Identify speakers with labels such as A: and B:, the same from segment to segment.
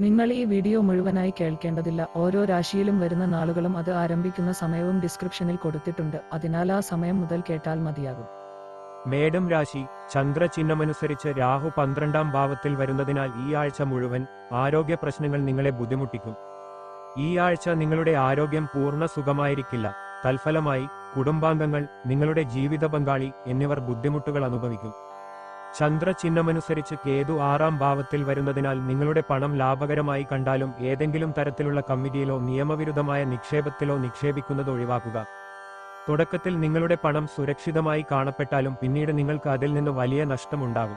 A: നിങ്ങൾ ഈ വീഡിയോ മുഴുവനായി കേൾക്കേണ്ടതില്ല. ഓരോ രാശിയിലും വരുന്ന നാളുകളും അത് ആരംഭിക്കുന്ന സമയവും ഡിസ്ക്രിപ്ഷനിൽ കൊടുത്തിട്ടുണ്ട്. അതിനാൽ ആ സമയം മുതൽ കേട്ടാൽ മതിയാകും.
B: മേടം രാശി ചന്ദ്രചിഹ്നമനുസരിച്ച് രാഹു പന്ത്രണ്ടാം ഭാവത്തിൽ വരുന്നതിനാൽ ഈ ആഴ്ച മുഴുവൻ ആരോഗ്യ പ്രശ്നങ്ങൾ നിങ്ങളെ ബുദ്ധിമുട്ടിക്കും. ഈ ആഴ്ച നിങ്ങളുടെ ആരോഗ്യം പൂർണ സുഖമായിരിക്കില്ല. തൽഫലമായി കുടുംബാംഗങ്ങൾ നിങ്ങളുടെ ജീവിത പങ്കാളി എന്നിവർ ബുദ്ധിമുട്ടുകൾ അനുഭവിക്കും. ചന്ദ്രചിഹ്നമനുസരിച്ച് കേതു ആറാം ഭാവത്തിൽ വരുന്നതിനാൽ നിങ്ങളുടെ പണം ലാഭകരമായി കണ്ടാലും ഏതെങ്കിലും തരത്തിലുള്ള കമ്മിറ്റിയിലോ നിയമവിരുദ്ധമായ നിക്ഷേപത്തിലോ നിക്ഷേപിക്കുന്നത് ഒഴിവാക്കുക. തുടക്കത്തിൽ നിങ്ങളുടെ പണം സുരക്ഷിതമായി കാണപ്പെട്ടാലും പിന്നീട് നിങ്ങൾക്ക് അതിൽ നിന്ന് വലിയ നഷ്ടമുണ്ടാകും.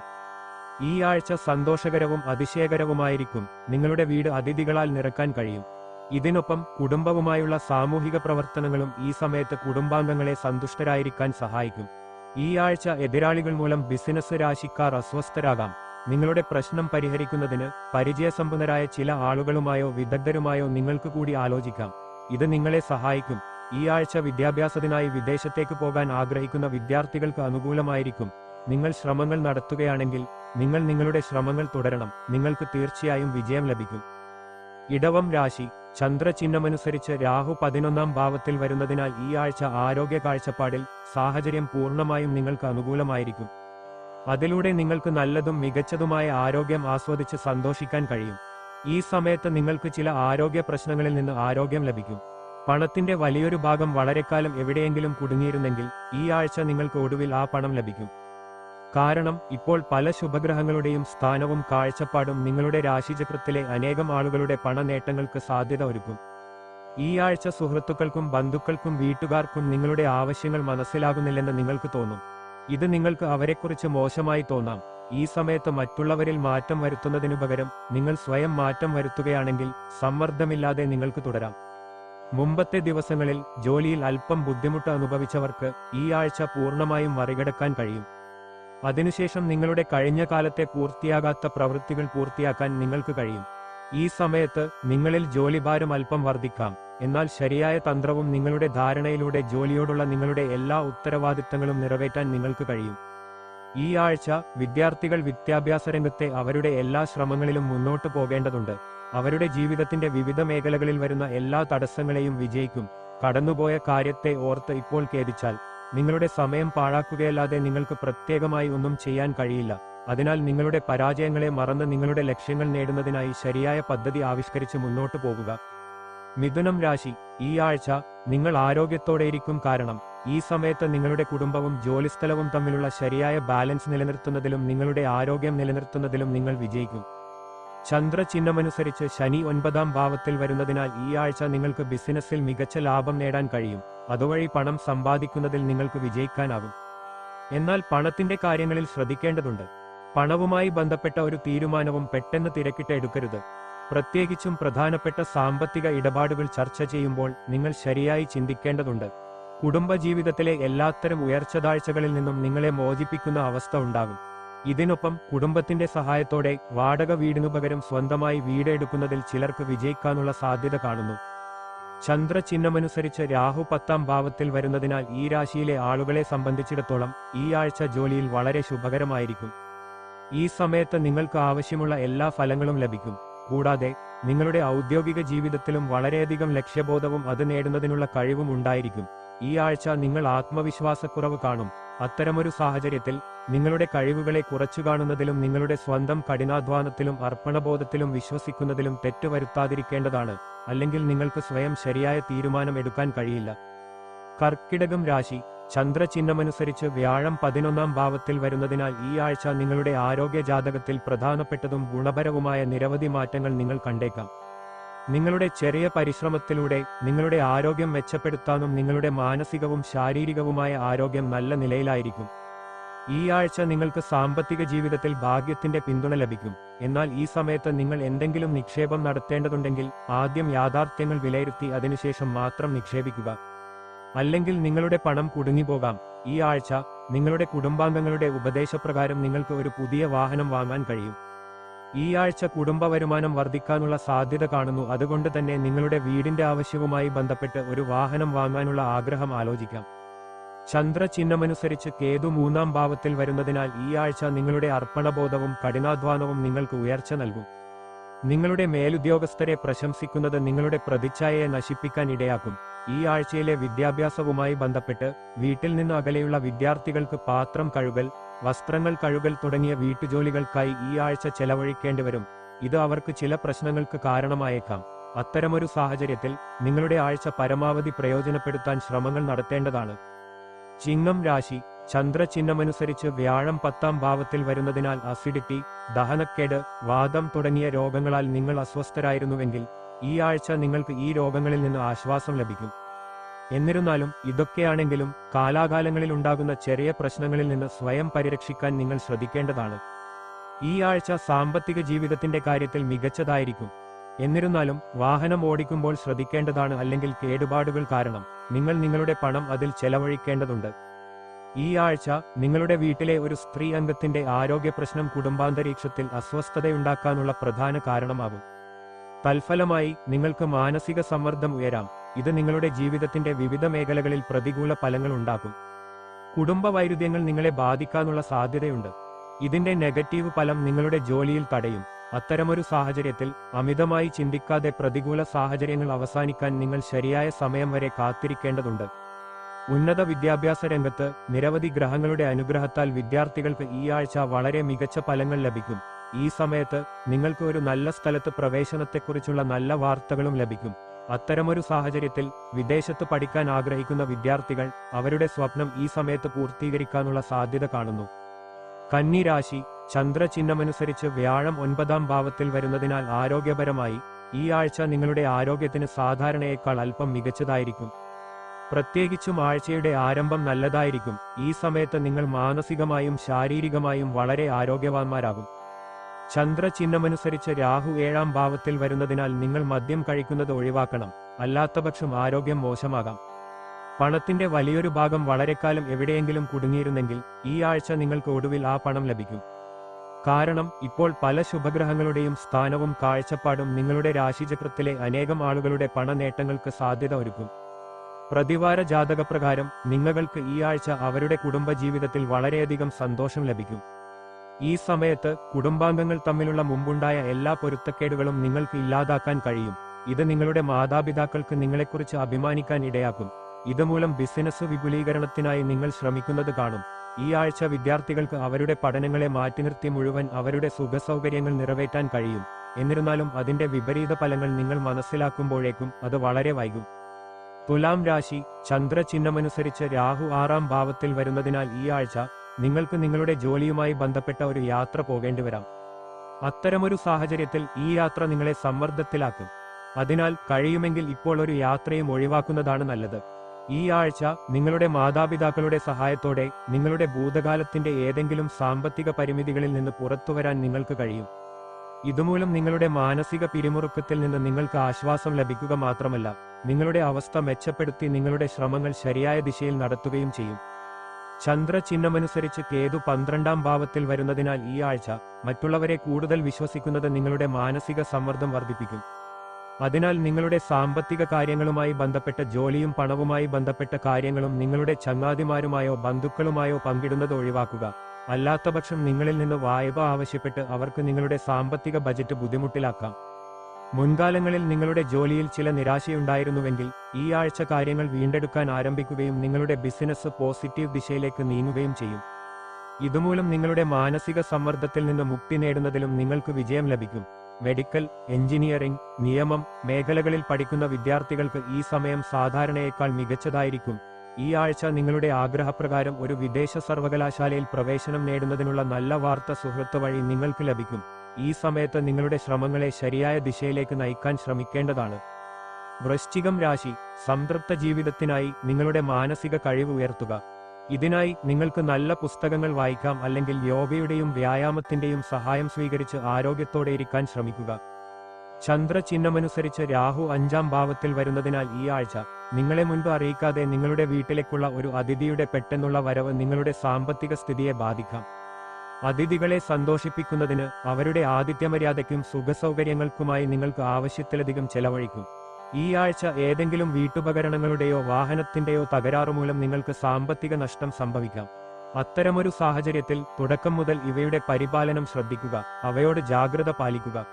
B: ഈ ആഴ്ച സന്തോഷകരവും അതിശയകരവുമായിരിക്കും. നിങ്ങളുടെ വീട് അതിഥികളാൽ നിറക്കാൻ കഴിയും. ഇതിനൊപ്പം കുടുംബവുമായുള്ള സാമൂഹിക പ്രവർത്തനങ്ങളും ഈ സമയത്ത് കുടുംബാംഗങ്ങളെ സന്തുഷ്ടരായിരിക്കാൻ സഹായിക്കും. ഈ ആഴ്ച എതിരാളികൾ മൂലം ബിസിനസ് രാശിക്കാർ അസ്വസ്ഥരാകാം. നിങ്ങളുടെ പ്രശ്നം പരിഹരിക്കുന്നതിന് പരിചയസമ്പന്നരായ ചില ആളുകളുമായോ വിദഗ്ധരുമായോ നിങ്ങൾക്ക് കൂടി ആലോചിക്കാം. ഇത് നിങ്ങളെ സഹായിക്കും. ഈ ആഴ്ച വിദ്യാഭ്യാസത്തിനായി വിദേശത്തേക്ക് പോകാൻ ആഗ്രഹിക്കുന്ന വിദ്യാർത്ഥികൾക്ക് അനുകൂലമായിരിക്കും. നിങ്ങൾ ശ്രമങ്ങൾ നടത്തുകയാണെങ്കിൽ നിങ്ങൾ നിങ്ങളുടെ ശ്രമങ്ങൾ തുടരണം. നിങ്ങൾക്ക് തീർച്ചയായും വിജയം ലഭിക്കും. ഇടവം രാശി. ചന്ദ്രചിഹ്നമനുസരിച്ച് രാഹു പതിനൊന്നാം ഭാവത്തിൽ വരുന്നതിനാൽ ഈ ആഴ്ച ആരോഗ്യ കാഴ്ചപ്പാടിൽ സാഹചര്യം പൂർണമായും നിങ്ങൾക്ക് അനുകൂലമായിരിക്കും. അതിലൂടെ നിങ്ങൾക്ക് നല്ലതും മികച്ചതുമായ ആരോഗ്യം ആസ്വദിച്ച് സന്തോഷിക്കാൻ കഴിയും. ഈ സമയത്ത് നിങ്ങൾക്ക് ചില ആരോഗ്യ പ്രശ്നങ്ങളിൽ നിന്ന് ആരോഗ്യം ലഭിക്കും. പണത്തിന്റെ വലിയൊരു ഭാഗം വളരെക്കാലം എവിടെയെങ്കിലും കുടുങ്ങിയിരുന്നെങ്കിൽ ഈ ആഴ്ച നിങ്ങൾക്ക് ഒടുവിൽ ആ പണം ലഭിക്കും. കാരണം ഇപ്പോൾ പല ശുഭഗ്രഹങ്ങളുടെയും സ്ഥാനവും കാഴ്ചപ്പാടും നിങ്ങളുടെ രാശിചക്രത്തിലെ അനേകം ആളുകളുടെ പണനേട്ടങ്ങൾക്ക് സാധ്യത ഒരുക്കും. ഈ ആഴ്ച സുഹൃത്തുക്കൾക്കും ബന്ധുക്കൾക്കും വീട്ടുകാർക്കും നിങ്ങളുടെ ആവശ്യങ്ങൾ മനസ്സിലാകുന്നില്ലെന്ന് നിങ്ങൾക്ക് തോന്നും. ഇത് നിങ്ങൾക്ക് അവരെക്കുറിച്ച് മോശമായി തോന്നാം. ഈ സമയത്ത് മറ്റുള്ളവരിൽ മാറ്റം വരുത്തുന്നതിനു പകരം നിങ്ങൾ സ്വയം മാറ്റം വരുത്തുകയാണെങ്കിൽ സമ്മർദ്ദമില്ലാതെ നിങ്ങൾക്ക് തുടരാം. മുമ്പത്തെ ദിവസങ്ങളിൽ ജോലിയിൽ അല്പം ബുദ്ധിമുട്ട് അനുഭവിച്ചവർക്ക് ഈ ആഴ്ച പൂർണമായും മറികടക്കാൻ കഴിയും. അതിനുശേഷം നിങ്ങളുടെ കഴിഞ്ഞ കാലത്തെ പൂർത്തിയാകാത്ത പ്രവൃത്തികൾ പൂർത്തിയാക്കാൻ നിങ്ങൾക്ക് കഴിയും. ഈ സമയത്ത് നിങ്ങളിൽ ജോലിഭാരം അല്പം വർദ്ധിക്കാം. എന്നാൽ ശരിയായ തന്ത്രവും നിങ്ങളുടെ ധാരണയിലൂടെ ജോലിയോടുള്ള നിങ്ങളുടെ എല്ലാ ഉത്തരവാദിത്തങ്ങളും നിറവേറ്റാൻ നിങ്ങൾക്ക് കഴിയും. ഈ ആഴ്ച വിദ്യാർത്ഥികൾ വിദ്യാഭ്യാസ രംഗത്തെ അവരുടെ എല്ലാ ശ്രമങ്ങളിലും മുന്നോട്ട് പോകേണ്ടതുണ്ട്. അവരുടെ ജീവിതത്തിന്റെ വിവിധ മേഖലകളിൽ വരുന്ന എല്ലാ തടസ്സങ്ങളെയും വിജയിക്കും. കടന്നുപോയ കാര്യത്തെ ഓർത്ത് ഇപ്പോൾ ഖേദിച്ചാൽ നിങ്ങളുടെ സമയം പാഴാക്കുകയല്ലാതെ നിങ്ങൾക്ക് പ്രത്യേകമായി ഒന്നും ചെയ്യാൻ കഴിയില്ല. അതിനാൽ നിങ്ങളുടെ പരാജയങ്ങളെ മറന്ന് നിങ്ങളുടെ ലക്ഷ്യങ്ങൾ നേടുന്നതിനായി ശരിയായ പദ്ധതി ആവിഷ്കരിച്ച് മുന്നോട്ടു പോകുക. മിഥുനം രാശി. ഈ ആഴ്ച നിങ്ങൾ ആരോഗ്യത്തോടെയിരിക്കും കാരണം ഈ സമയത്ത് നിങ്ങളുടെ കുടുംബവും ജോലിസ്ഥലവും തമ്മിലുള്ള ശരിയായ ബാലൻസ് നിലനിർത്തുന്നതിലും നിങ്ങളുടെ ആരോഗ്യം നിലനിർത്തുന്നതിലും നിങ്ങൾ വിജയിക്കും. ചന്ദ്രചിഹ്നമനുസരിച്ച് ശനി ഒൻപതാം ഭാവത്തിൽ വരുന്നതിനാൽ ഈ ആഴ്ച നിങ്ങൾക്ക് ബിസിനസ്സിൽ മികച്ച ലാഭം നേടാൻ കഴിയും. അതുവഴി പണം സമ്പാദിക്കുന്നതിൽ നിങ്ങൾക്ക് വിജയിക്കാനാകും. എന്നാൽ പണത്തിന്റെ കാര്യങ്ങളിൽ ശ്രദ്ധിക്കേണ്ടതുണ്ട്. പണവുമായി ബന്ധപ്പെട്ട ഒരു തീരുമാനവും പെട്ടെന്ന് തിരക്കിട്ട് എടുക്കരുത്. പ്രത്യേകിച്ചും പ്രധാനപ്പെട്ട സാമ്പത്തിക ഇടപാടുകൾ ചർച്ച ചെയ്യുമ്പോൾ നിങ്ങൾ ശരിയായി ചിന്തിക്കേണ്ടതുണ്ട്. കുടുംബജീവിതത്തിലെ എല്ലാത്തരം ഉയർച്ചതാഴ്ചകളിൽ നിന്നും നിങ്ങളെ മോചിപ്പിക്കുന്ന അവസ്ഥ ഉണ്ടാകും. ഇതിനൊപ്പം കുടുംബത്തിന്റെ സഹായത്തോടെ വാടക വീടിനു പകരം സ്വന്തമായി വീട് എടുക്കുന്നതിൽ ചിലർക്ക് വിജയിക്കാനുള്ള സാധ്യത കാണുന്നു. ചന്ദ്രചിഹ്നമനുസരിച്ച് രാഹു പത്താം ഭാവത്തിൽ വരുന്നതിനാൽ ഈ രാശിയിലെ ആളുകളെ സംബന്ധിച്ചിടത്തോളം ഈ ആഴ്ച ജോലിയിൽ വളരെ ശുഭകരമായിരിക്കും. ഈ സമയത്ത് നിങ്ങൾക്ക് ആവശ്യമുള്ള എല്ലാ ഫലങ്ങളും ലഭിക്കും. കൂടാതെ നിങ്ങളുടെ ഔദ്യോഗിക ജീവിതത്തിലും വളരെയധികം ലക്ഷ്യബോധവും അത് നേടുന്നതിനുള്ള കഴിവും ഉണ്ടായിരിക്കും. ഈ ആഴ്ച നിങ്ങൾ ആത്മവിശ്വാസക്കുറവ് കാണും. അത്തരമൊരു സാഹചര്യത്തിൽ നിങ്ങളുടെ കഴിവുകളെ കുറച്ചു കാണുന്നതിലും നിങ്ങളുടെ സ്വന്തം കഠിനാധ്വാനത്തിലും അർപ്പണബോധത്തിലും വിശ്വസിക്കുന്നതിലും തെറ്റുവരുത്താതിരിക്കേണ്ടതാണ് അല്ലെങ്കിൽ നിങ്ങൾക്ക് സ്വയം ശരിയായ തീരുമാനം എടുക്കാൻ കഴിയില്ല. കർക്കിടകം രാശി ചന്ദ്രചിഹ്നമനുസരിച്ച് വ്യാഴം പതിനൊന്നാം ഭാവത്തിൽ വരുന്നതിനാൽ ഈ ആഴ്ച നിങ്ങളുടെ ആരോഗ്യ ജാതകത്തിൽ പ്രധാനപ്പെട്ടതും ഗുണപരവുമായ നിരവധി മാറ്റങ്ങൾ നിങ്ങൾ കണ്ടേക്കാം. നിങ്ങളുടെ ചെറിയ പരിശ്രമത്തിലൂടെ നിങ്ങളുടെ ആരോഗ്യം മെച്ചപ്പെടുത്താനും നിങ്ങളുടെ മാനസികവും ശാരീരികവുമായ ആരോഗ്യം നല്ല നിലയിലായിരിക്കും. ഈ ആഴ്ച നിങ്ങൾക്ക് സാമ്പത്തിക ജീവിതത്തിൽ ഭാഗ്യത്തിന്റെ പിന്തുണ ലഭിക്കും. എന്നാൽ ഈ സമയത്ത് നിങ്ങൾ എന്തെങ്കിലും നിക്ഷേപം നടത്തേണ്ടതുണ്ടെങ്കിൽ ആദ്യം യാഥാർത്ഥ്യങ്ങൾ വിലയിരുത്തി അതിനുശേഷം മാത്രം നിക്ഷേപിക്കുക. അല്ലെങ്കിൽ നിങ്ങളുടെ പണം കുടുങ്ങിപ്പോകാം. ഈ ആഴ്ച നിങ്ങളുടെ കുടുംബാംഗങ്ങളുടെ ഉപദേശപ്രകാരം നിങ്ങൾക്ക് ഒരു പുതിയ വാഹനം വാങ്ങാൻ കഴിയും. ഈ ആഴ്ച കുടുംബ വരുമാനം വർദ്ധിക്കാനുള്ള സാധ്യത കാണുന്നു. അതുകൊണ്ട് തന്നെ നിങ്ങളുടെ വീടിന്റെ ആവശ്യവുമായി ബന്ധപ്പെട്ട് ഒരു വാഹനം വാങ്ങാനുള്ള ആഗ്രഹം ആലോചിക്കാം. ചന്ദ്രചിഹ്നമനുസരിച്ച് കേതു മൂന്നാം ഭാവത്തിൽ വരുന്നതിനാൽ ഈ ആഴ്ച നിങ്ങളുടെ അർപ്പണബോധവും കഠിനാധ്വാനവും നിങ്ങൾക്ക് ഉയർച്ച നൽകും. നിങ്ങളുടെ മേലുദ്യോഗസ്ഥരെ പ്രശംസിക്കുന്നത് നിങ്ങളുടെ പ്രതിച്ഛായയെ നശിപ്പിക്കാൻ ഇടയാക്കും. ഈ ആഴ്ചയിലെ വിദ്യാഭ്യാസവുമായി ബന്ധപ്പെട്ട് വീട്ടിൽ നിന്ന് അകലെയുള്ള വിദ്യാർത്ഥികൾക്ക് പാത്രം കഴുകൽ വസ്ത്രങ്ങൾ കഴുകൽ തുടങ്ങിയ വീട്ടുജോലികൾക്കായി ഈ ആഴ്ച ചെലവഴിക്കേണ്ടി വരും. ഇത് അവർക്ക് ചില പ്രശ്നങ്ങൾക്ക് കാരണമായേക്കാം. അത്തരമൊരു സാഹചര്യത്തിൽ നിങ്ങളുടെ ആഴ്ച പരമാവധി പ്രയോജനപ്പെടുത്താൻ ശ്രമങ്ങൾ നടത്തേണ്ടതാണ്. ചിങ്ങം രാശി ചന്ദ്രചിഹ്നമനുസരിച്ച് വ്യാഴം പത്താം ഭാവത്തിൽ വരുന്നതിനാൽ അസിഡിറ്റി ദഹനക്കേട് വാദം തുടങ്ങിയ രോഗങ്ങളാൽ നിങ്ങൾ അസ്വസ്ഥരായിരുന്നുവെങ്കിൽ ഈ ആഴ്ച നിങ്ങൾക്ക് ഈ രോഗങ്ങളിൽ നിന്ന് ആശ്വാസം ലഭിക്കും. എന്നിരുന്നാലും ഇതൊക്കെയാണെങ്കിലും കാലാകാലങ്ങളിൽ ഉണ്ടാകുന്ന ചെറിയ പ്രശ്നങ്ങളിൽ നിന്ന് സ്വയം പരിരക്ഷിക്കാൻ നിങ്ങൾ ശ്രദ്ധിക്കേണ്ടതാണ്. ഈ ആഴ്ച സാമ്പത്തിക ജീവിതത്തിന്റെ കാര്യത്തിൽ മികച്ചതായിരിക്കും. എന്നിരുന്നാലും വാഹനം ഓടിക്കുമ്പോൾ ശ്രദ്ധിക്കേണ്ടതാണ് അല്ലെങ്കിൽ കേടുപാടുകൾ കാരണം നിങ്ങൾ നിങ്ങളുടെ പണം അതിൽ ചെലവഴിക്കേണ്ടതുണ്ട്. ഈ ആഴ്ച നിങ്ങളുടെ വീട്ടിലെ ഒരു സ്ത്രീ അംഗത്തിന്റെ ആരോഗ്യ പ്രശ്നം കുടുംബാന്തരീക്ഷത്തിൽ അസ്വസ്ഥതയുണ്ടാക്കാനുള്ള പ്രധാന കാരണമാകും. തൽഫലമായി നിങ്ങൾക്ക് മാനസിക സമ്മർദ്ദം ഉയരാം. ഇത് നിങ്ങളുടെ ജീവിതത്തിന്റെ വിവിധ മേഖലകളിൽ പ്രതികൂല ഫലങ്ങൾ ഉണ്ടാക്കും. കുടുംബ വൈരുദ്ധ്യങ്ങൾ നിങ്ങളെ ബാധിക്കാനുള്ള സാധ്യതയുണ്ട്. ഇതിന്റെ നെഗറ്റീവ് ഫലം നിങ്ങളുടെ ജോലിയിൽ തടയും. അത്തരമൊരു സാഹചര്യത്തിൽ അമിതമായി ചിന്തിക്കാതെ പ്രതികൂല സാഹചര്യങ്ങൾ അവസാനിക്കാൻ നിങ്ങൾ ശരിയായ സമയം വരെ കാത്തിരിക്കേണ്ടതുണ്ട്. ഉന്നത വിദ്യാഭ്യാസ രംഗത്ത് നിരവധി ഗ്രഹങ്ങളുടെ അനുഗ്രഹത്താൽ വിദ്യാർത്ഥികൾക്ക് ഈ ആഴ്ച വളരെ മികച്ച ഫലങ്ങൾ ലഭിക്കും. ഈ സമയത്ത് നിങ്ങൾക്ക് ഒരു നല്ല സ്ഥലത്ത് പ്രവേശനത്തെക്കുറിച്ചുള്ള നല്ല വാർത്തകളും ലഭിക്കും. അത്തരമൊരു സാഹചര്യത്തിൽ വിദേശത്ത് പഠിക്കാൻ ആഗ്രഹിക്കുന്ന വിദ്യാർത്ഥികൾ അവരുടെ സ്വപ്നം ഈ സമയത്ത് പൂർത്തീകരിക്കാനുള്ള സാധ്യത കാണുന്നു. കന്നി രാശി ചന്ദ്രചിഹ്നമനുസരിച്ച് വ്യാഴം ഒൻപതാം ഭാവത്തിൽ വരുന്നതിനാൽ ആരോഗ്യപരമായി ഈ ആഴ്ച നിങ്ങളുടെ ആരോഗ്യത്തിന് സാധാരണയേക്കാൾ അല്പം മികച്ചതായിരിക്കും. പ്രത്യേകിച്ചും ആഴ്ചയുടെ ആരംഭം നല്ലതായിരിക്കും. ഈ സമയത്ത് നിങ്ങൾ മാനസികമായും ശാരീരികമായും വളരെ ആരോഗ്യവാന്മാരാകും. ചന്ദ്രചിഹ്നമനുസരിച്ച് രാഹു ഏഴാം ഭാവത്തിൽ വരുന്നതിനാൽ നിങ്ങൾ മദ്യം കഴിക്കുന്നത് ഒഴിവാക്കണം. അല്ലാത്തപക്ഷം ആരോഗ്യം മോശമാകാം. പണത്തിന്റെ വലിയൊരു ഭാഗം വളരെക്കാലം എവിടെയെങ്കിലും കുടുങ്ങിയിരുന്നെങ്കിൽ ഈ ആഴ്ച നിങ്ങൾക്ക് ഒടുവിൽ ആ പണം ലഭിക്കും. കാരണം ഇപ്പോൾ പല ശുഭഗ്രഹങ്ങളുടെയും സ്ഥാനവും കാഴ്ചപ്പാടും നിങ്ങളുടെ രാശിചക്രത്തിലെ അനേകം ആളുകളുടെ പണനേട്ടങ്ങൾക്ക് സാധ്യത ഒരുക്കും. പ്രതിവാര ജാതകപ്രകാരം നിങ്ങൾക്ക് ഈ ആഴ്ച അവരുടെ കുടുംബജീവിതത്തിൽ വളരെയധികം സന്തോഷം ലഭിക്കും. ഈ സമയത്ത് കുടുംബാംഗങ്ങൾ തമ്മിലുള്ള മുമ്പുണ്ടായ എല്ലാ പൊരുത്തക്കേടുകളും നിങ്ങൾക്ക് ഇല്ലാതാക്കാൻ കഴിയും. ഇത് നിങ്ങളുടെ മാതാപിതാക്കൾക്ക് നിങ്ങളെക്കുറിച്ച് അഭിമാനിക്കാൻ ഇടയാക്കും. ഇതുമൂലം ബിസിനസ് വിപുലീകരണത്തിനായി നിങ്ങൾ ശ്രമിക്കുന്നത് കാണും. ഈ ആഴ്ച വിദ്യാർത്ഥികൾക്ക് അവരുടെ പഠനങ്ങളെ മാറ്റിനിർത്തി മുഴുവൻ അവരുടെ സുഖസൗകര്യങ്ങൾ നിറവേറ്റാൻ കഴിയും. എന്നിരുന്നാലും അതിന്റെ വിപരീത ഫലങ്ങൾ നിങ്ങൾ മനസ്സിലാക്കുമ്പോഴേക്കും അത് വളരെ വൈകും. തുലാം രാശി ചന്ദ്രചിഹ്നമനുസരിച്ച് രാഹു ആറാം ഭാവത്തിൽ വരുന്നതിനാൽ ഈ ആഴ്ച നിങ്ങൾക്ക് നിങ്ങളുടെ ജോലിയുമായി ബന്ധപ്പെട്ട ഒരു യാത്ര പോകേണ്ടി വരാം. അത്തരമൊരു സാഹചര്യത്തിൽ ഈ യാത്ര നിങ്ങളെ സമ്മർദ്ദത്തിലാക്കും. അതിനാൽ കഴിയുമെങ്കിൽ ഇപ്പോൾ ഒരു യാത്രയും ഒഴിവാക്കുന്നതാണ് നല്ലത്. ഈ ആഴ്ച നിങ്ങളുടെ മാതാപിതാക്കളുടെ സഹായത്തോടെ നിങ്ങളുടെ ഭൂതകാലത്തിന്റെ ഏതെങ്കിലും സാമ്പത്തിക പരിമിതികളിൽ നിന്ന് പുറത്തുവരാൻ നിങ്ങൾക്ക് കഴിയും. ഇതുമൂലം നിങ്ങളുടെ മാനസിക പിരിമുറുക്കത്തിൽ നിന്ന് നിങ്ങൾക്ക് ആശ്വാസം ലഭിക്കുക മാത്രമല്ല നിങ്ങളുടെ അവസ്ഥ മെച്ചപ്പെടുത്തി നിങ്ങളുടെ ശ്രമങ്ങൾ ശരിയായ ദിശയിൽ നടത്തുകയും ചെയ്യും. ചന്ദ്രചിഹ്നമനുസരിച്ച് കേതു പന്ത്രണ്ടാം ഭാവത്തിൽ വരുന്നതിനാൽ ഈ ആഴ്ച മറ്റുള്ളവരെ കൂടുതൽ വിശ്വസിക്കുന്നത് നിങ്ങളുടെ മാനസിക സമ്മർദ്ദം വർദ്ധിപ്പിക്കും. അതിനാൽ നിങ്ങളുടെ സാമ്പത്തിക കാര്യങ്ങളുമായി ബന്ധപ്പെട്ട ജോലിയും പണവുമായി ബന്ധപ്പെട്ട കാര്യങ്ങളും നിങ്ങളുടെ ചങ്ങാതിമാരുമായോ ബന്ധുക്കളുമായോ പങ്കിടുന്നത് ഒഴിവാക്കുക. അല്ലാത്തപക്ഷം നിങ്ങളിൽ നിന്ന് വായ്പ ആവശ്യപ്പെട്ട് അവർക്ക് നിങ്ങളുടെ സാമ്പത്തിക ബജറ്റ് ബുദ്ധിമുട്ടിലാക്കാം. മുൻകാലങ്ങളിൽ നിങ്ങളുടെ ജോലിയിൽ ചില നിരാശയുണ്ടായിരുന്നുവെങ്കിൽ ഈ ആഴ്ച കാര്യങ്ങൾ വീണ്ടെടുക്കാൻ ആരംഭിക്കുകയും നിങ്ങളുടെ ബിസിനസ് പോസിറ്റീവ് ദിശയിലേക്ക് നീങ്ങുകയും ചെയ്യും. ഇതുമൂലം നിങ്ങളുടെ മാനസിക സമ്മർദ്ദത്തിൽ നിന്ന് മുക്തി നേടുന്നതിലും നിങ്ങൾക്ക് വിജയം ലഭിക്കും. മെഡിക്കൽ എഞ്ചിനീയറിംഗ് നിയമം മേഖലകളിൽ പഠിക്കുന്ന വിദ്യാർത്ഥികൾക്ക് ഈ സമയം സാധാരണയേക്കാൾ മികച്ചതായിരിക്കും. ഈ ആഴ്ച നിങ്ങളുടെ ആഗ്രഹപ്രകാരം ഒരു വിദേശ സർവകലാശാലയിൽ പ്രവേശനം നേടുന്നതിനുള്ള നല്ല വാർത്ത സുഹൃത്ത് വഴി നിങ്ങൾക്ക് ലഭിക്കും. ഈ സമയത്ത് നിങ്ങളുടെ ശ്രമങ്ങളെ ശരിയായ ദിശയിലേക്ക് നയിക്കാൻ ശ്രമിക്കേണ്ടതാണ്. വൃശ്ചികം രാശി സംതൃപ്ത ജീവിതത്തിനായി നിങ്ങളുടെ മാനസിക കഴിവ് ഉയർത്തുക. ഇതിനായി നിങ്ങൾക്ക് നല്ല പുസ്തകങ്ങൾ വായിക്കാം അല്ലെങ്കിൽ യോഗയുടെയും വ്യായാമത്തിന്റെയും സഹായം സ്വീകരിച്ച് ആരോഗ്യത്തോടെ ഇരിക്കാൻ ശ്രമിക്കുക. ചന്ദ്രചിഹ്നമനുസരിച്ച് രാഹു അഞ്ചാം ഭാവത്തിൽ വരുന്നതിനാൽ ഈ ആഴ്ച നിങ്ങളെ മുൻപ് അറിയിക്കാതെ നിങ്ങളുടെ വീട്ടിലേക്കുള്ള ഒരു അതിഥിയുടെ പെട്ടെന്നുള്ള വരവ് നിങ്ങളുടെ സാമ്പത്തിക സ്ഥിതിയെ ബാധിക്കാം. അതിഥികളെ സന്തോഷിപ്പിക്കുന്നതിന് അവരുടെ ആതിഥ്യമര്യാദയ്ക്കും സുഖസൗകര്യങ്ങൾക്കുമായി നിങ്ങൾക്ക് ആവശ്യത്തിലധികം ചെലവഴിക്കും. ഈ ആഴ്ച ഏതെങ്കിലും വീട്ടുപകരണങ്ങളുടെയോ വാഹനത്തിന്റെയോ തകരാറുമൂലം നിങ്ങൾക്ക് സാമ്പത്തിക നഷ്ടം സംഭവിക്കാം. അത്തരമൊരു സാഹചര്യത്തിൽ തുടക്കം മുതൽ ഇവയുടെ പരിപാലനം ശ്രദ്ധിക്കുക അവയോട് ജാഗ്രത പാലിക്കുക.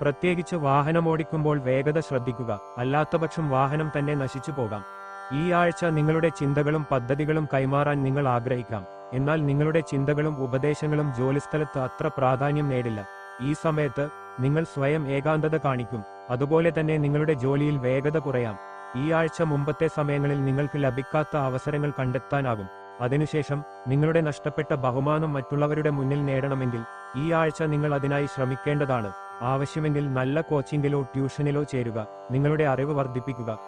B: പ്രത്യേകിച്ച് വാഹനമോടിക്കുമ്പോൾ വേഗത ശ്രദ്ധിക്കുക അല്ലാത്തപക്ഷം വാഹനം തന്നെ നശിച്ചു പോകാം. ഈ ആഴ്ച നിങ്ങളുടെ ചിന്തകളും പദ്ധതികളും കൈമാറാൻ നിങ്ങൾ ആഗ്രഹിക്കാം. എന്നാൽ നിങ്ങളുടെ ചിന്തകളും ഉപദേശങ്ങളും ജോലിസ്ഥലത്ത് അത്ര പ്രാധാന്യം നേടില്ല. ഈ സമയത്ത് നിങ്ങൾ സ്വയം ഏകാന്തത കാണിക്കും. അതുപോലെ തന്നെ നിങ്ങളുടെ ജോലിയിൽ വേഗത കുറയാം. ഈ ആഴ്ച മുമ്പത്തെ സമയങ്ങളിൽ നിങ്ങൾക്ക് ലഭിക്കാത്ത അവസരങ്ങൾ കണ്ടെത്താനാകും. അതിനുശേഷം നിങ്ങളുടെ നഷ്ടപ്പെട്ട ബഹുമാനം മറ്റുള്ളവരുടെ മുന്നിൽ നേടണമെങ്കിൽ ഈ ആഴ്ച നിങ്ങൾ അതിനായി ശ്രമിക്കേണ്ടതാണ്. ആവശ്യമെങ്കിൽ നല്ല കോച്ചിങ്ങിലോ ട്യൂഷനിലോ ചേരുക. നിങ്ങളുടെ അറിവ് വർദ്ധിപ്പിക്കുക.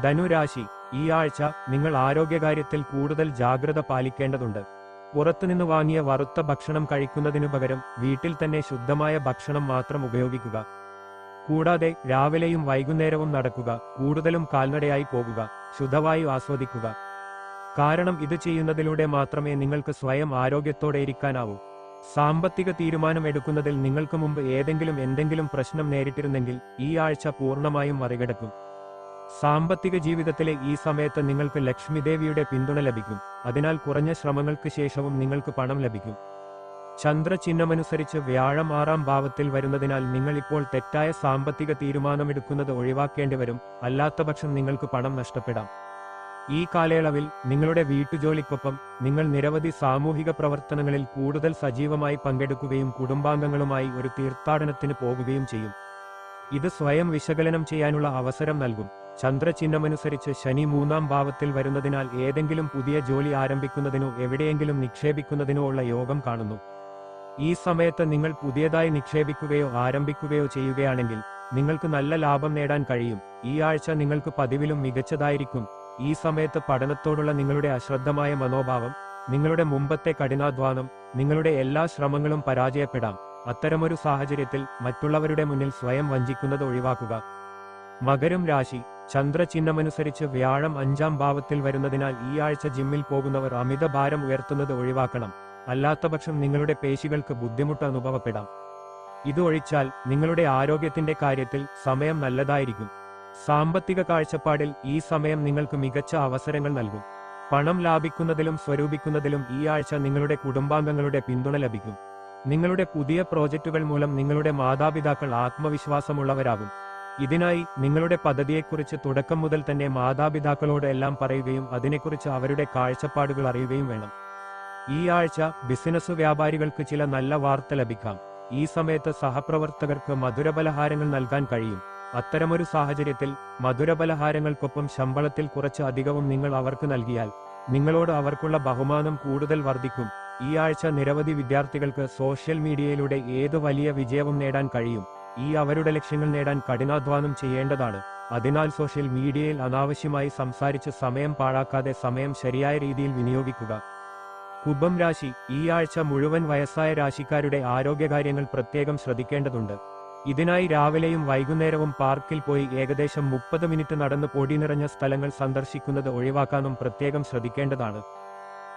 B: ധനുരാശി ഈ ആഴ്ച നിങ്ങൾ ആരോഗ്യകാര്യത്തിൽ കൂടുതൽ ജാഗ്രത പാലിക്കേണ്ടതുണ്ട്. പുറത്തുനിന്ന് വാങ്ങിയ വറുത്ത ഭക്ഷണം കഴിക്കുന്നതിനു പകരം വീട്ടിൽ തന്നെ ശുദ്ധമായ ഭക്ഷണം മാത്രം ഉപയോഗിക്കുക. കൂടാതെ രാവിലെയും വൈകുന്നേരവും നടക്കുക കൂടുതലും കാൽനടയായി പോകുക ശുദ്ധവായു ആസ്വദിക്കുക. കാരണം ഇത് ചെയ്യുന്നതിലൂടെ മാത്രമേ നിങ്ങൾക്ക് സ്വയം ആരോഗ്യത്തോടെ ഇരിക്കാനാവൂ. സാമ്പത്തിക തീരുമാനം എടുക്കുന്നതിൽ നിങ്ങൾക്ക് മുമ്പ് ഏതെങ്കിലും എന്തെങ്കിലും പ്രശ്നം നേരിട്ടിരുന്നെങ്കിൽ ഈ ആഴ്ച പൂർണമായും മറികടക്കും. സാമ്പത്തിക ജീവിതത്തിലെ ഈ സമയത്ത് നിങ്ങൾക്ക് ലക്ഷ്മിദേവിയുടെ പിന്തുണ ലഭിക്കും. അതിനാൽ കുറഞ്ഞ ശ്രമങ്ങൾക്ക് ശേഷവും നിങ്ങൾക്ക് പണം ലഭിക്കും. ചന്ദ്രചിഹ്നമനുസരിച്ച് വ്യാഴം ആറാം ഭാവത്തിൽ വരുന്നതിനാൽ നിങ്ങൾ ഇപ്പോൾ തെറ്റായ സാമ്പത്തിക തീരുമാനമെടുക്കുന്നത് ഒഴിവാക്കേണ്ടി വരും. അല്ലാത്തപക്ഷം നിങ്ങൾക്ക് പണം നഷ്ടപ്പെടാം. ഈ കാലയളവിൽ നിങ്ങളുടെ വീട്ടുജോലിക്കൊപ്പം നിങ്ങൾ നിരവധി സാമൂഹിക പ്രവർത്തനങ്ങളിൽ കൂടുതൽ സജീവമായി പങ്കെടുക്കുകയും കുടുംബാംഗങ്ങളുമായി ഒരു തീർത്ഥാടനത്തിന് പോകുകയും ചെയ്യും. ഇത് സ്വയം വിശകലനം ചെയ്യാനുള്ള അവസരം നൽകും. ചന്ദ്രചിഹ്നമനുസരിച്ച് ശനി മൂന്നാം ഭാവത്തിൽ വരുന്നതിനാൽ ഏതെങ്കിലും പുതിയ ജോലി ആരംഭിക്കുന്നതിനോ എവിടെയെങ്കിലും നിക്ഷേപിക്കുന്നതിനോ ഉള്ള യോഗം കാണുന്നു. ഈ സമയത്ത് നിങ്ങൾ പുതിയതായി നിക്ഷേപിക്കുകയോ ആരംഭിക്കുകയോ ചെയ്യുകയാണെങ്കിൽ നിങ്ങൾക്ക് നല്ല ലാഭം നേടാൻ കഴിയും. ഈ ആഴ്ച നിങ്ങൾക്ക് പതിവിലും മികച്ചതായിരിക്കും. ഈ സമയത്ത് പഠനത്തോടുള്ള നിങ്ങളുടെ അശ്രദ്ധമായ മനോഭാവം നിങ്ങളുടെ മുമ്പത്തെ കഠിനാധ്വാനം നിങ്ങളുടെ എല്ലാ ശ്രമങ്ങളും പരാജയപ്പെടാം. അത്തരമൊരു സാഹചര്യത്തിൽ മറ്റുള്ളവരുടെ മുന്നിൽ സ്വയം വഞ്ചിക്കുന്നത് ഒഴിവാക്കുക. മകരം രാശി ചന്ദ്രചിഹ്നമനുസരിച്ച് വ്യാഴം അഞ്ചാം ഭാവത്തിൽ വരുന്നതിനാൽ ഈ ആഴ്ച ജിമ്മിൽ പോകുന്നവർ അമിത ഭാരം ഉയർത്തുന്നത് ഒഴിവാക്കണം. അല്ലാത്തപക്ഷം നിങ്ങളുടെ പേശികൾക്ക് ബുദ്ധിമുട്ട് അനുഭവപ്പെടാം. ഇത് ഒഴിച്ചാൽ നിങ്ങളുടെ ആരോഗ്യത്തിന്റെ കാര്യത്തിൽ സമയം നല്ലതായിരിക്കും. സാമ്പത്തിക കാഴ്ചപ്പാടിൽ ഈ സമയം നിങ്ങൾക്ക് മികച്ച അവസരങ്ങൾ നൽകും. പണം ലാഭിക്കുന്നതിലും സ്വരൂപിക്കുന്നതിലും ഈ ആഴ്ച നിങ്ങളുടെ കുടുംബാംഗങ്ങളുടെ പിന്തുണ ലഭിക്കും. നിങ്ങളുടെ പുതിയ പ്രോജക്റ്റുകൾ മൂലം നിങ്ങളുടെ മാതാപിതാക്കൾ ആത്മവിശ്വാസമുള്ളവരാകും. ഇതിനായി നിങ്ങളുടെ പദ്ധതിയെക്കുറിച്ച് തുടക്കം മുതൽ തന്നെ മാതാപിതാക്കളോട് എല്ലാം പറയുകയും അതിനെക്കുറിച്ച് അവരുടെ കാഴ്ചപ്പാടുകൾ അറിയുകയും വേണം. ഈ ആഴ്ച ബിസിനസ് വ്യാപാരികൾക്ക് ചില നല്ല വാർത്ത ലഭിക്കാം. ഈ സമയത്ത് സഹപ്രവർത്തകർക്ക് മധുരപലഹാരങ്ങൾ നൽകാൻ കഴിയും. അത്തരമൊരു സാഹചര്യത്തിൽ മധുരപലഹാരങ്ങൾക്കൊപ്പം ശമ്പളത്തിൽ കുറച്ച് അധികവും നിങ്ങൾ അവർക്ക് നൽകിയാൽ നിങ്ങളോട് അവർക്കുള്ള ബഹുമാനം കൂടുതൽ വർദ്ധിക്കും. ഈ ആഴ്ച നിരവധി വിദ്യാർത്ഥികൾക്ക് സോഷ്യൽ മീഡിയയിലൂടെ ഏത് വലിയ വിജയവും നേടാൻ കഴിയും. ഈ അവരുടെ ലക്ഷ്യങ്ങൾ നേടാൻ കഠിനാധ്വാനം ചെയ്യേണ്ടതാണ്. അതിനാൽ സോഷ്യൽ മീഡിയയിൽ അനാവശ്യമായി സംസാരിച്ച് സമയം പാഴാക്കാതെ സമയം ശരിയായ രീതിയിൽ വിനിയോഗിക്കുക. കുംഭം രാശി ഈ ആഴ്ച മുഴുവൻ വയസ്സായ രാശിക്കാരുടെ ആരോഗ്യകാര്യങ്ങൾ പ്രത്യേകം ശ്രദ്ധിക്കേണ്ടതുണ്ട്. ഇതിനായി രാവിലെയും വൈകുന്നേരവും പാർക്കിൽ പോയി ഏകദേശം മുപ്പത് മിനിറ്റ് നടന്ന് പൊടി നിറഞ്ഞ സ്ഥലങ്ങൾ സന്ദർശിക്കുന്നത് ഒഴിവാക്കാനും പ്രത്യേകം ശ്രദ്ധിക്കേണ്ടതാണ്.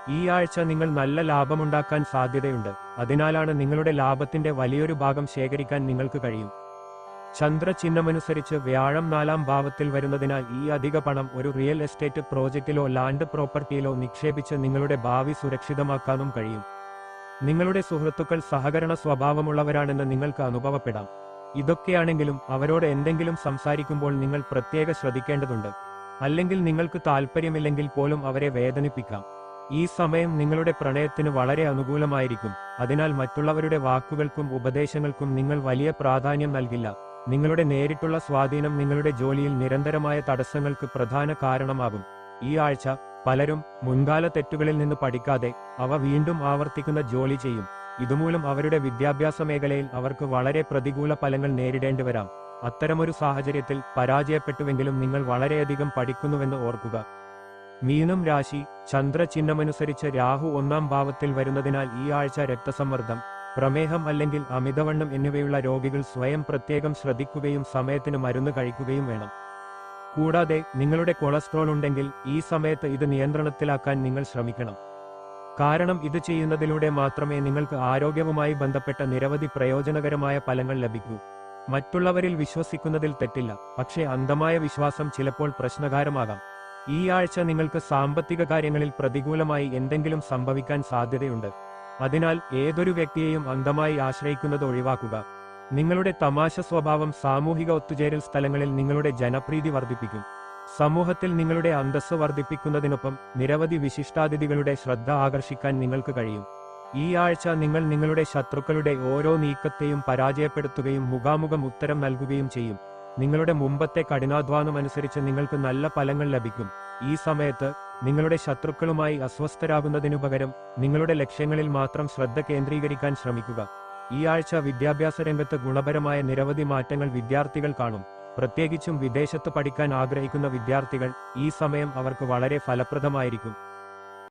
B: ഈ ആഴ്ച നിങ്ങൾ നല്ല ലാഭമുണ്ടാക്കാൻ സാധ്യതയുണ്ട്. അതിനാലാണ് നിങ്ങളുടെ ലാഭത്തിന്റെ വലിയൊരു ഭാഗം ശേഖരിക്കാൻ നിങ്ങൾക്ക് കഴിയും. ചന്ദ്രചിഹ്നമനുസരിച്ച് വ്യാഴം നാലാം ഭാവത്തിൽ വരുന്നതിനാൽ ഈ അധിക പണം ഒരു റിയൽ എസ്റ്റേറ്റ് പ്രോജക്റ്റിലോ ലാൻഡ് പ്രോപ്പർട്ടിയിലോ നിക്ഷേപിച്ച് നിങ്ങളുടെ ഭാവി സുരക്ഷിതമാക്കാനും കഴിയും. നിങ്ങളുടെ സുഹൃത്തുക്കൾ സഹകരണ സ്വഭാവമുള്ളവരാണെന്ന് നിങ്ങൾക്ക് അനുഭവപ്പെടാം. ഇതൊക്കെയാണെങ്കിലും അവരോട് എന്തെങ്കിലും സംസാരിക്കുമ്പോൾ നിങ്ങൾ പ്രത്യേക ശ്രദ്ധിക്കേണ്ടതുണ്ട്. അല്ലെങ്കിൽ നിങ്ങൾക്ക് താൽപ്പര്യമില്ലെങ്കിൽ പോലും അവരെ വേദനിപ്പിക്കാം. ഈ സമയം നിങ്ങളുടെ പ്രണയത്തിന് വളരെ അനുകൂലമായിരിക്കും. അതിനാൽ മറ്റുള്ളവരുടെ വാക്കുകൾക്കും ഉപദേശങ്ങൾക്കും നിങ്ങൾ വലിയ പ്രാധാന്യം നൽകില്ല. നിങ്ങളുടെ നേരിട്ടുള്ള സ്വാധീനം നിങ്ങളുടെ ജോലിയിൽ നിരന്തരമായ തടസ്സങ്ങൾക്ക് പ്രധാന കാരണമാകും. ഈ ആഴ്ച പലരും മുൻകാല തെറ്റുകളിൽ നിന്ന് പഠിക്കാതെ അവ വീണ്ടും ആവർത്തിക്കുന്ന ജോലി ചെയ്യും. ഇതുമൂലം അവരുടെ വിദ്യാഭ്യാസ മേഖലയിൽ അവർക്ക് വളരെ പ്രതികൂല ഫലങ്ങൾ നേരിടേണ്ടി വരാം. അത്തരമൊരു സാഹചര്യത്തിൽ പരാജയപ്പെട്ടുവെങ്കിലും നിങ്ങൾ വളരെയധികം പഠിക്കുന്നുവെന്ന് ഓർക്കുക. മീനം രാശി ചന്ദ്രചിഹ്നമനുസരിച്ച് രാഹു ഒന്നാം ഭാവത്തിൽ വരുന്നതിനാൽ ഈ ആഴ്ച രക്തസമ്മർദ്ദം പ്രമേഹം അല്ലെങ്കിൽ അമിതവണ്ണം എന്നിവയുള്ള രോഗികൾ സ്വയം പ്രത്യേകം ശ്രദ്ധിക്കുകയും സമയത്തിന് മരുന്ന് കഴിക്കുകയും വേണം. കൂടാതെ നിങ്ങളുടെ കൊളസ്ട്രോൾ ഉണ്ടെങ്കിൽ ഈ സമയത്ത് ഇത് നിയന്ത്രണത്തിലാക്കാൻ നിങ്ങൾ ശ്രമിക്കണം. കാരണം ഇത് ചെയ്യുന്നതിലൂടെ മാത്രമേ നിങ്ങൾക്ക് ആരോഗ്യവുമായി ബന്ധപ്പെട്ട നിരവധി പ്രയോജനകരമായ ഫലങ്ങൾ ലഭിക്കൂ. മറ്റുള്ളവരിൽ വിശ്വസിക്കുന്നതിൽ തെറ്റില്ല പക്ഷേ അന്ധമായ വിശ്വാസം ചിലപ്പോൾ പ്രശ്നകാരമാകാം. ഈ ആഴ്ച നിങ്ങൾക്ക് സാമ്പത്തിക കാര്യങ്ങളിൽ പ്രതികൂലമായി എന്തെങ്കിലും സംഭവിക്കാൻ സാധ്യതയുണ്ട്. അതിനാൽ ഏതൊരു വ്യക്തിയെയും അന്ധമായി ആശ്രയിക്കുന്നത് ഒഴിവാക്കുക. നിങ്ങളുടെ തമാശ സ്വഭാവം സാമൂഹിക ഒത്തുചേരൽ സ്ഥലങ്ങളിൽ നിങ്ങളുടെ ജനപ്രീതി വർദ്ധിപ്പിക്കും. സമൂഹത്തിൽ നിങ്ങളുടെ അന്തസ്സ് വർദ്ധിപ്പിക്കുന്നതിനൊപ്പം നിരവധി വിശിഷ്ടാതിഥികളുടെ ശ്രദ്ധ ആകർഷിക്കാൻ നിങ്ങൾക്ക് കഴിയും. ഈ ആഴ്ച നിങ്ങൾ നിങ്ങളുടെ ശത്രുക്കളുടെ ഓരോ നീക്കത്തെയും പരാജയപ്പെടുത്തുകയും മുഖാമുഖം ഉത്തരം നൽകുകയും ചെയ്യും. നിങ്ങളുടെ മുമ്പത്തെ കഠിനാധ്വാനം അനുസരിച്ച് നിങ്ങൾക്ക് നല്ല ഫലങ്ങൾ ലഭിക്കും. ഈ സമയത്ത് നിങ്ങളുടെ ശത്രുക്കളുമായി അസ്വസ്ഥരാകുന്നതിനു പകരം നിങ്ങളുടെ ലക്ഷ്യങ്ങളിൽ മാത്രം ശ്രദ്ധ കേന്ദ്രീകരിക്കാൻ ശ്രമിക്കുക. ഈ ആഴ്ച വിദ്യാഭ്യാസ രംഗത്ത് ഗുണപരമായ നിരവധി മാറ്റങ്ങൾ വിദ്യാർത്ഥികൾ കാണും. പ്രത്യേകിച്ചും വിദേശത്ത് പഠിക്കാൻ ആഗ്രഹിക്കുന്ന വിദ്യാർത്ഥികൾ ഈ സമയം അവർക്ക് വളരെ ഫലപ്രദമായിരിക്കും.